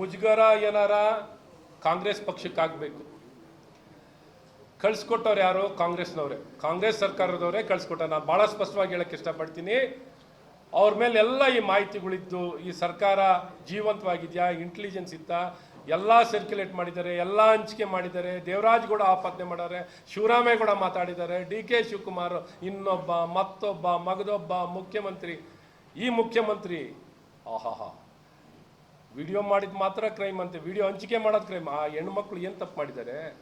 ಮುಜುಗರ ಏನಾರ ಕಾಂಗ್ರೆಸ್ ಪಕ್ಷಕ್ಕಾಗಬೇಕು. ಕಳ್ಸಿಕೊಟ್ಟವ್ರು ಯಾರು? ಕಾಂಗ್ರೆಸ್ನವ್ರೆ. ಕಾಂಗ್ರೆಸ್ ಸರ್ಕಾರದವರೇ ಕಳಿಸ್ಕೊಟ್ಟ. ನಾನು ಭಾಳ ಸ್ಪಷ್ಟವಾಗಿ ಹೇಳಕ್ಕೆ ಇಷ್ಟಪಡ್ತೀನಿ. ಅವ್ರ ಮೇಲೆ ಎಲ್ಲ ಈ ಮಾಹಿತಿಗಳಿದ್ದು, ಈ ಸರ್ಕಾರ ಜೀವಂತವಾಗಿದೆಯಾ? ಇಂಟೆಲಿಜೆನ್ಸ್ ಇತ್ತ? ಎಲ್ಲ ಸರ್ಕ್ಯುಲೇಟ್ ಮಾಡಿದ್ದಾರೆ. ಎಲ್ಲ ಹಂಚಿಕೆ ಮಾಡಿದ್ದಾರೆ. ದೇವರಾಜ್ಗೌಡ ಆಪಾದನೆ ಮಾಡಾರೆ. ಶಿವರಾಮೇಗೌಡ ಮಾತಾಡಿದ್ದಾರೆ. ಡಿ ಕೆ ಶಿವಕುಮಾರ್, ಇನ್ನೊಬ್ಬ, ಮತ್ತೊಬ್ಬ, ಮಗದೊಬ್ಬ ಮುಖ್ಯಮಂತ್ರಿ. ಈ ಮುಖ್ಯಮಂತ್ರಿ, ಆಹಾಹಾ. ವಿಡಿಯೋ ಮಾಡಿದ ಮಾತ್ರ ಕ್ರೈಮ್ ಅಂತೆ. ವಿಡಿಯೋ ಹಂಚಿಕೆ ಮಾಡೋದು ಕ್ರೈಮ್ ಆ ಹೆಣ್ಮಕ್ಳು ಏನು ತಪ್ಪು ಮಾಡಿದ್ದಾರೆ?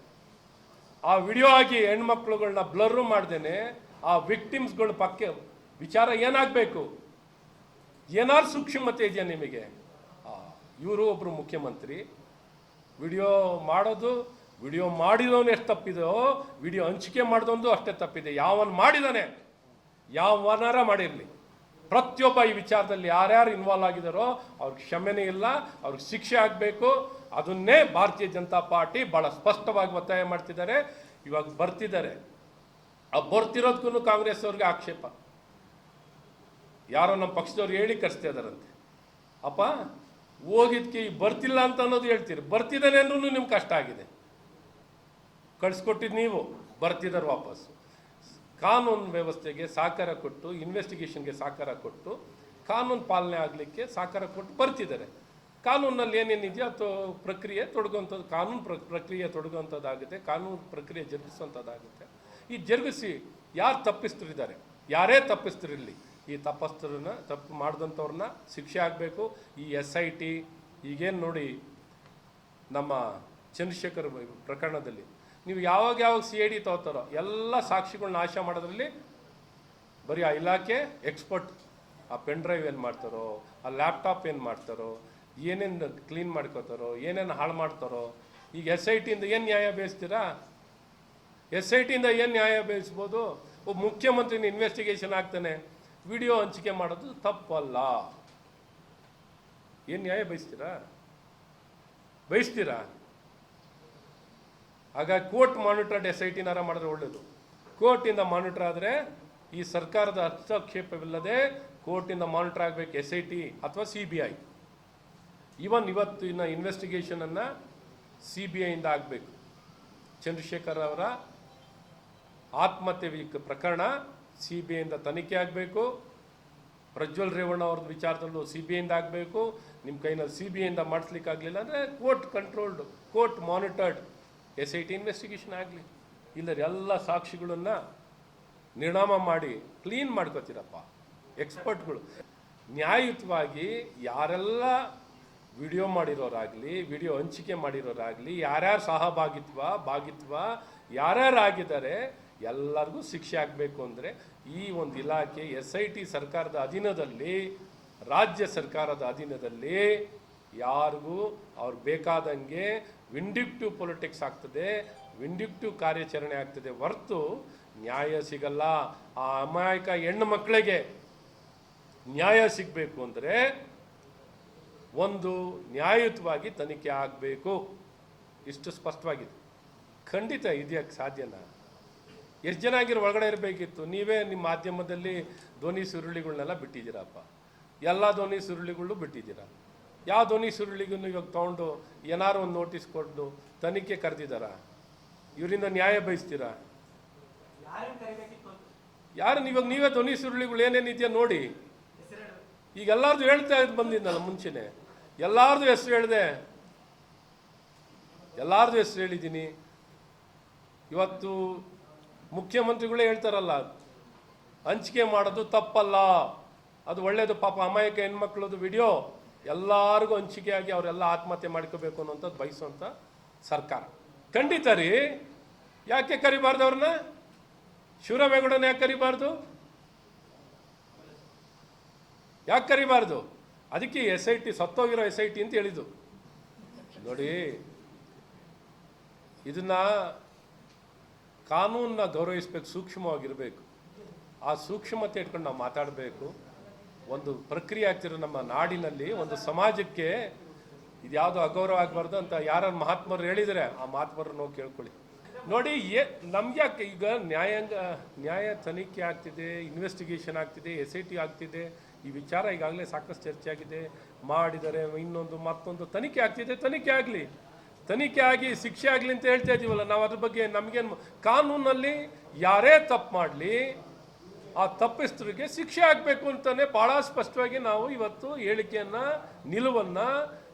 ಆ ವಿಡಿಯೋ ಆಗಿ ಹೆಣ್ಮಕ್ಳುಗಳನ್ನ ಬ್ಲರ್ ಮಾಡ್ದೇನೆ ಆ ವಿಕ್ಟಿಮ್ಸ್ಗಳ ಪಕ್ಕ ವಿಚಾರ ಏನಾಗಬೇಕು? ಏನಾರು ಸೂಕ್ಷ್ಮತೆ ಇದೆಯಾ ನಿಮಗೆ? ಇವರು ಒಬ್ಬರು ಮುಖ್ಯಮಂತ್ರಿ. ವಿಡಿಯೋ ಮಾಡೋದು, ವಿಡಿಯೋ ಮಾಡಿದವನು ಎಷ್ಟು ತಪ್ಪಿದೋ ವಿಡಿಯೋ ಹಂಚಿಕೆ ಮಾಡಿದವನು ಅಷ್ಟೇ ತಪ್ಪಿದೆ. ಯಾವನ್ ಮಾಡಿದಾನೆ? ಯಾವನಾರ ಮಾಡಿರಲಿ. ಪ್ರತಿಯೊಬ್ಬ ಈ ವಿಚಾರದಲ್ಲಿ ಯಾರ್ಯಾರು ಇನ್ವಾಲ್ವ್ ಆಗಿದಾರೋ ಅವ್ರಿಗೆ ಕ್ಷಮೆನೇ ಇಲ್ಲ, ಅವ್ರಿಗೆ ಶಿಕ್ಷೆ ಆಗಬೇಕು. ಅದನ್ನೇ ಭಾರತೀಯ ಜನತಾ ಪಾರ್ಟಿ ಭಾಳ ಸ್ಪಷ್ಟವಾಗಿ ಒತ್ತಾಯ ಮಾಡ್ತಿದ್ದಾರೆ. ಇವಾಗ ಬರ್ತಿದ್ದಾರೆ. ಆ ಬರ್ತಿರೋದಕ್ಕೂ ಕಾಂಗ್ರೆಸ್ ಅವ್ರಿಗೆ ಆಕ್ಷೇಪ. ಯಾರೋ ನಮ್ಮ ಪಕ್ಷದವ್ರು ಹೇಳಿ ಕರೆಸ್ತಾ ಇದಾರಂತೆ ಅಪ್ಪ, ಹೋಗಿದ್ಕೆ ಬರ್ತಿಲ್ಲ ಅಂತ ಅನ್ನೋದು ಹೇಳ್ತೀರಿ. ಬರ್ತಿದ್ದಾನೆ ಅಂದ್ರೂ ನಿಮ್ಗೆ ಕಷ್ಟ ಆಗಿದೆ. ಕಳಿಸ್ಕೊಟ್ಟಿದ್ದು ನೀವು. ಬರ್ತಿದ್ದಾರೆ ವಾಪಸ್ ಕಾನೂನು ವ್ಯವಸ್ಥೆಗೆ ಸಹಕಾರ ಕೊಟ್ಟು ಇನ್ವೆಸ್ಟಿಗೇಷನ್ಗೆ ಸಹಕಾರ ಕೊಟ್ಟು, ಕಾನೂನು ಪಾಲನೆ ಆಗಲಿಕ್ಕೆ ಸಹಕಾರ ಕೊಟ್ಟು ಬರ್ತಿದ್ದಾರೆ. ಕಾನೂನಲ್ಲಿ ಏನೇನಿದೆಯೋ ಅಥವಾ ಪ್ರಕ್ರಿಯೆ ತೊಡಗುವಂಥದ್ದು, ಕಾನೂನು ಪ್ರ, ಪ್ರಕ್ರಿಯೆ ತೊಡಗುವಂಥದ್ದಾಗುತ್ತೆ, ಕಾನೂನು ಪ್ರಕ್ರಿಯೆ ಜರುಗಿಸುವಂಥದ್ದಾಗುತ್ತೆ. ಈ ಜರುಗಿಸಿ ಯಾರು ತಪ್ಪಿಸ್ತರಿದ್ದಾರೆ? ಯಾರೇ ತಪ್ಪಿಸ್ತಿರಲಿ ಈ ತಪ್ಪಸ್ತರನ್ನ ತಪ್ಪು ಮಾಡಿದಂಥವ್ರನ್ನ ಶಿಕ್ಷೆ ಆಗಬೇಕು. ಈ ಎಸ್ ಐ ಟಿ ಈಗೇನು ನೋಡಿ ನಮ್ಮ ಚಂದ್ರಶೇಖರ್ ಪ್ರಕರಣದಲ್ಲಿ ನೀವು ಯಾವಾಗ ಯಾವಾಗ ಸಿ ಐ ಡಿ ತಗೋತಾರೋ ಎಲ್ಲ ಸಾಕ್ಷಿಗಳನ್ನ ನಾಶ ಮಾಡೋದ್ರಲ್ಲಿ ಬರೀ ಆ ಇಲಾಖೆ ಎಕ್ಸ್ಪರ್ಟ್ ಆ ಪೆನ್ ಡ್ರೈವ್ ಏನು ಮಾಡ್ತಾರೋ, ಆ ಲ್ಯಾಪ್ಟಾಪ್ ಏನು ಮಾಡ್ತಾರೋ, ಏನೇನು ಕ್ಲೀನ್ ಮಾಡ್ಕೋತಾರೋ, ಏನೇನು ಹಾಳು ಮಾಡ್ತಾರೋ, ಈಗ ಎಸ್ ಐ ಟಿಯಿಂದ ಏನು ನ್ಯಾಯ ಬೇಯಿಸ್ತೀರಾ? ಎಸ್ ಐ ಟಿಯಿಂದ ಏನು ನ್ಯಾಯ ಬೇಯಿಸ್ಬೋದು? ಒಬ್ಬ ಮುಖ್ಯಮಂತ್ರಿನ ಇನ್ವೆಸ್ಟಿಗೇಷನ್ ಆಗ್ತಾನೆ, ವಿಡಿಯೋ ಹಂಚಿಕೆ ಮಾಡೋದು ತಪ್ಪಲ್ಲ. ಏನು ನ್ಯಾಯ ಬಯಸ್ತೀರಾ? ಬಯಸ್ತೀರಾ? ಹಾಗಾಗಿ ಕೋರ್ಟ್ ಮಾನಿಟರ್ಡ್ ಎಸ್ ಐ ಟಿನಾರ ಮಾಡಿದ್ರೆ ಒಳ್ಳೆಯದು ಕೋರ್ಟಿಂದ ಮಾನಿಟರ್ ಆದರೆ ಈ ಸರ್ಕಾರದ ಹಸ್ತಕ್ಷೇಪವಿಲ್ಲದೆ ಕೋರ್ಟಿಂದ ಮಾನಿಟರ್ ಆಗಬೇಕು ಎಸ್ ಐ ಟಿ ಅಥವಾ ಸಿ ಬಿ ಐ. ಇವನ್ ಇವತ್ತು ಇನ್ನು ಇನ್ವೆಸ್ಟಿಗೇಷನನ್ನು ಸಿ ಬಿ ಐಯಿಂದ ಆಗಬೇಕು. ಚಂದ್ರಶೇಖರ್ ಅವರ ಆತ್ಮಹತ್ಯೆ ಪ್ರಕರಣ ಸಿ ಬಿ ಐಯಿಂದ ತನಿಖೆ ಆಗಬೇಕು. ಪ್ರಜ್ವಲ್ ರೇವಣ್ಣ ಅವ್ರದ್ದು ವಿಚಾರದಲ್ಲೂ ಸಿ ಬಿ ಐಯಿಂದ ಆಗಬೇಕು. ನಿಮ್ಮ ಕೈನಲ್ಲಿ ಸಿ ಬಿ ಐಯಿಂದ ಮಾಡಿಸ್ಲಿಕ್ಕಾಗಲಿಲ್ಲ ಅಂದರೆ court controlled court monitored S I T investigation ಆಗಲಿ ಇಲ್ಲದ್ರೆ ಎಲ್ಲ ಸಾಕ್ಷಿಗಳನ್ನು ನಿರ್ಣಾಮ ಮಾಡಿ ಕ್ಲೀನ್ ಮಾಡ್ಕೋತೀರಪ್ಪ. ಎಕ್ಸ್ಪರ್ಟ್ಗಳು ನ್ಯಾಯಯುತವಾಗಿ ಯಾರೆಲ್ಲ ವಿಡಿಯೋ ಮಾಡಿರೋರಾಗಲಿ ವಿಡಿಯೋ ಹಂಚಿಕೆ ಮಾಡಿರೋರಾಗಲಿ, ಯಾರ್ಯಾರು ಸಹಭಾಗಿತ್ವ, ಭಾಗಿತ್ವ, ಯಾರ್ಯಾರು ಆಗಿದ್ದಾರೆ, ಎಲ್ಲರಿಗೂ ಶಿಕ್ಷೆ ಆಗಬೇಕು ಅಂದರೆ ಈ ಒಂದು ಇಲಾಖೆ ಎಸ್ ಐ ಟಿ ಸರ್ಕಾರದ ಅಧೀನದಲ್ಲಿ, ರಾಜ್ಯ ಸರ್ಕಾರದ ಅಧೀನದಲ್ಲಿ ಯಾರಿಗೂ ಅವ್ರು ಬೇಕಾದಂಗೆ ವಿಂಡಿಕ್ಟಿವ್ ಪೊಲಿಟಿಕ್ಸ್ ಆಗ್ತದೆ ವಿಂಡಿಕ್ಟಿವ್ ಕಾರ್ಯಾಚರಣೆ ಆಗ್ತದೆ ಹೊರತು ನ್ಯಾಯ ಸಿಗಲ್ಲ. ಆ ಅಮಾಯಕ ಹೆಣ್ಣು ಮಕ್ಕಳಿಗೆ ನ್ಯಾಯ ಸಿಗಬೇಕು ಅಂದರೆ ಒಂದು ನ್ಯಾಯಯುತವಾಗಿ ತನಿಖೆ ಆಗಬೇಕು. ಇಷ್ಟು ಸ್ಪಷ್ಟವಾಗಿದೆ. ಖಂಡಿತ ಇದೆಯಕ್ಕೆ ಸಾಧ್ಯನಾ? ಎಷ್ಟು ಜನ ಆಗಿರೋ ಒಳಗಡೆ ಇರಬೇಕಿತ್ತು. ನೀವೇ ನಿಮ್ಮ ಮಾಧ್ಯಮದಲ್ಲಿ ಧ್ವನಿ ಸುರುಳಿಗಳನ್ನೆಲ್ಲ ಬಿಟ್ಟಿದ್ದೀರಪ್ಪ. ಎಲ್ಲ ಧ್ವನಿ ಸುರುಳಿಗಳು ಬಿಟ್ಟಿದ್ದೀರ. ಯಾವ ಧ್ವನಿ ಸುರುಳಿಗೂ ಇವಾಗ ತೊಗೊಂಡು ಏನಾರು ಒಂದು ನೋಟಿಸ್ ಕೊಟ್ಟು ತನಿಖೆ ಕರೆದಿದ್ದಾರ ಇವರಿಂದ ನ್ಯಾಯ ಬಯಸ್ತೀರಾ? ಯಾರು ಇವಾಗ ನೀವೇ ಧ್ವನಿ ಸುರುಳಿಗಳು ಏನೇನಿದೆಯಾ ನೋಡಿ? ಈಗ ಎಲ್ಲಾರ್ದು ಹೇಳ್ತಾ ಬಂದಿದ್ದಲ್ಲ ಮುಂಚೆನೆ. ಎಲ್ಲಾರ್ದು ಹೆಸರು ಹೇಳಿದೆ. ಎಲ್ಲಾರ್ದು ಹೆಸರು ಹೇಳಿದ್ದೀನಿ. ಇವತ್ತು ಮುಖ್ಯಮಂತ್ರಿಗಳೇ ಹೇಳ್ತಾರಲ್ಲ, ಹಂಚಿಕೆ ಮಾಡೋದು ತಪ್ಪಲ್ಲ. ಅದು ಒಳ್ಳೇದು ಪಾಪ, ಅಮಾಯಕ ಹೆಣ್ಮಕ್ಳದು ವಿಡಿಯೋ. ಎಲ್ಲರಿಗೂ ಹಂಚಿಕೆ ಆಗಿ ಅವರೆಲ್ಲ ಆತ್ಮಹತ್ಯೆ ಮಾಡ್ಕೋಬೇಕು ಅನ್ನೋಂಥದ್ದು ಬಯಸುವಂಥ ಸರ್ಕಾರ. ಖಂಡಿತ ರೀ. ಯಾಕೆ ಕರಿಬಾರ್ದು ಅವ್ರನ್ನ? ಶಿವರಾಮೇಗೌಡನ ಯಾಕೆ ಕರಿಬಾರ್ದು? ಯಾಕೆ ಕರಿಬಾರ್ದು? ಅದಕ್ಕೆ ಎಸ್ ಐ ಟಿ, ಸತ್ತೋಗಿರೋ ಎಸ್ ಐ ಟಿ ಅಂತ ಹೇಳಿದ್ದು. ನೋಡಿ, ಇದನ್ನ ಕಾನೂನನ್ನ ಗೌರವಿಸ್ಬೇಕು, ಸೂಕ್ಷ್ಮವಾಗಿರಬೇಕು. ಆ ಸೂಕ್ಷ್ಮತೆ ಇಟ್ಕೊಂಡು ನಾವು ಮಾತಾಡಬೇಕು. ಒಂದು ಪ್ರಕ್ರಿಯೆ ಆಗ್ತಿರೋ ನಮ್ಮ ನಾಡಿನಲ್ಲಿ, ಒಂದು ಸಮಾಜಕ್ಕೆ ಇದ್ಯಾವುದು ಅಗೌರವ ಆಗಬಾರ್ದು ಅಂತ ಯಾರು ಮಹಾತ್ಮರು ಹೇಳಿದರೆ ಆ ಮಹಾತ್ಮರನ್ನು ಕೇಳ್ಕೊಳ್ಳಿ. ನೋಡಿ, ಏ, ನಮ್ಗೆ ಯಾಕೆ ಈಗ ನ್ಯಾಯಾಂಗ, ನ್ಯಾಯ ತನಿಖೆ ಆಗ್ತಿದೆ ಇನ್ವೆಸ್ಟಿಗೇಷನ್ ಆಗ್ತಿದೆ ಎಸ್ ಐ ಟಿ ಆಗ್ತಿದೆ, ಈ ವಿಚಾರ ಈಗಾಗಲೇ ಸಾಕಷ್ಟು ಚರ್ಚೆ ಆಗಿದೆ. ಮಾಡಿದರೆ ಇನ್ನೊಂದು, ಮತ್ತೊಂದು ತನಿಖೆ ಆಗ್ತಿದೆ, ತನಿಖೆ ಆಗಲಿ. ತನಿಖೆ ಆಗಿ ಶಿಕ್ಷೆ ಆಗಲಿ ಅಂತ ಹೇಳ್ತಾ ಇದೀವಲ್ಲ, ನಾವು ಅದ್ರ ಬಗ್ಗೆ ನಮಗೇನು ಕಾನೂನಲ್ಲಿ ಯಾರೇ ತಪ್ಪು ಮಾಡಲಿ ಆ ತಪ್ಪಿಸ್ತರಿಗೆ ಶಿಕ್ಷೆ ಆಗಬೇಕು ಅಂತಾನೆ ಭಾಳ ಸ್ಪಷ್ಟವಾಗಿ ನಾವು ಇವತ್ತು ಹೇಳಿಕೆಯನ್ನು, ನಿಲುವನ್ನ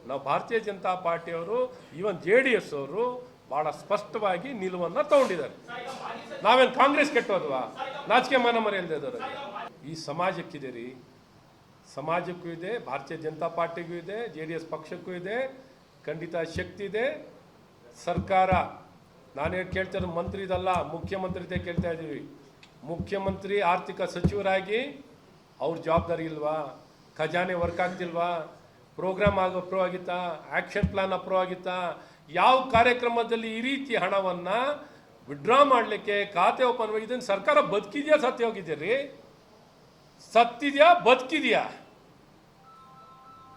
ನಾವು ಭಾರತೀಯ ಜನತಾ ಪಾರ್ಟಿಯವರು ಇವನ್ ಜೆ ಡಿ ಎಸ್ ಅವರು ಭಾಳ ಸ್ಪಷ್ಟವಾಗಿ ನಿಲುವನ್ನ ತಗೊಂಡಿದ್ದಾರೆ. ನಾವೇನು ಕಾಂಗ್ರೆಸ್ ಕೆಟ್ಟೋದ್ವಾ? ನಾಚಿಕೆ ಮಾನ ಮರೆಯಲ್ದಿದ್ದಾರೆ ಈ ಸಮಾಜಕ್ಕಿದೆ ರೀ ಸಮಾಜಕ್ಕೂ ಇದೆ, ಭಾರತೀಯ ಜನತಾ ಪಾರ್ಟಿಗೂ ಇದೆ, ಜೆ ಡಿ ಎಸ್ ಪಕ್ಷಕ್ಕೂ ಇದೆ, ಖಂಡಿತ ಶಕ್ತಿ ಇದೆ. ಸರ್ಕಾರ, ನಾನೇನು ಕೇಳ್ತಾ ಇರೋದು, ಮಂತ್ರಿದಲ್ಲ ಮುಖ್ಯಮಂತ್ರಿದೇ ಕೇಳ್ತಾ ಇದ್ದೀವಿ. ಮುಖ್ಯಮಂತ್ರಿ ಆರ್ಥಿಕ ಸಚಿವರಾಗಿ ಅವ್ರ ಜವಾಬ್ದಾರಿ ಇಲ್ವಾ? ಖಜಾನೆ ವರ್ಕ್ ಆಗ್ತಿಲ್ವಾ? ಪ್ರೋಗ್ರಾಮ್ ಆಗ ಅಪ್ರೂವ್ ಆಗಿತ್ತಾ? ಆಕ್ಷನ್ ಪ್ಲಾನ್ ಅಪ್ರೂವ್ ಆಗಿತ್ತಾ? ಯಾವ ಕಾರ್ಯಕ್ರಮದಲ್ಲಿ ಈ ರೀತಿ ಹಣವನ್ನು ವಿಡ್ರಾ ಮಾಡಲಿಕ್ಕೆ ಖಾತೆ ಓಪನ್ ಇದನ್ನು ಸರ್ಕಾರ ಬದುಕಿದೆಯಾ ಸತ್ಯ ಹೋಗಿದ್ದೀರಿ? ರೀ ಸತ್ತಿದ್ಯಾ? ಬದುಕಿದ್ಯಾ?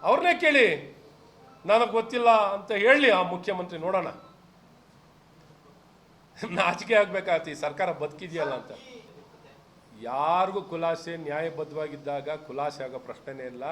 ಅವ್ರನ್ನೇ ಕೇಳಿ. ನನಗೆ ಗೊತ್ತಿಲ್ಲ ಅಂತ ಹೇಳಿ ಆ ಮುಖ್ಯಮಂತ್ರಿ ನೋಡೋಣ. ನಾಚಿಕೆ ಈ ಸರ್ಕಾರ ಬದುಕಿದೆಯಲ್ಲ ಅಂತ. ಯಾರಿಗೂ ಖುಲಾಸೆ ನ್ಯಾಯಬದ್ಧವಾಗಿದ್ದಾಗ ಖುಲಾಸೆ ಆಗೋ ಪ್ರಶ್ನೆನೇ ಇಲ್ಲ.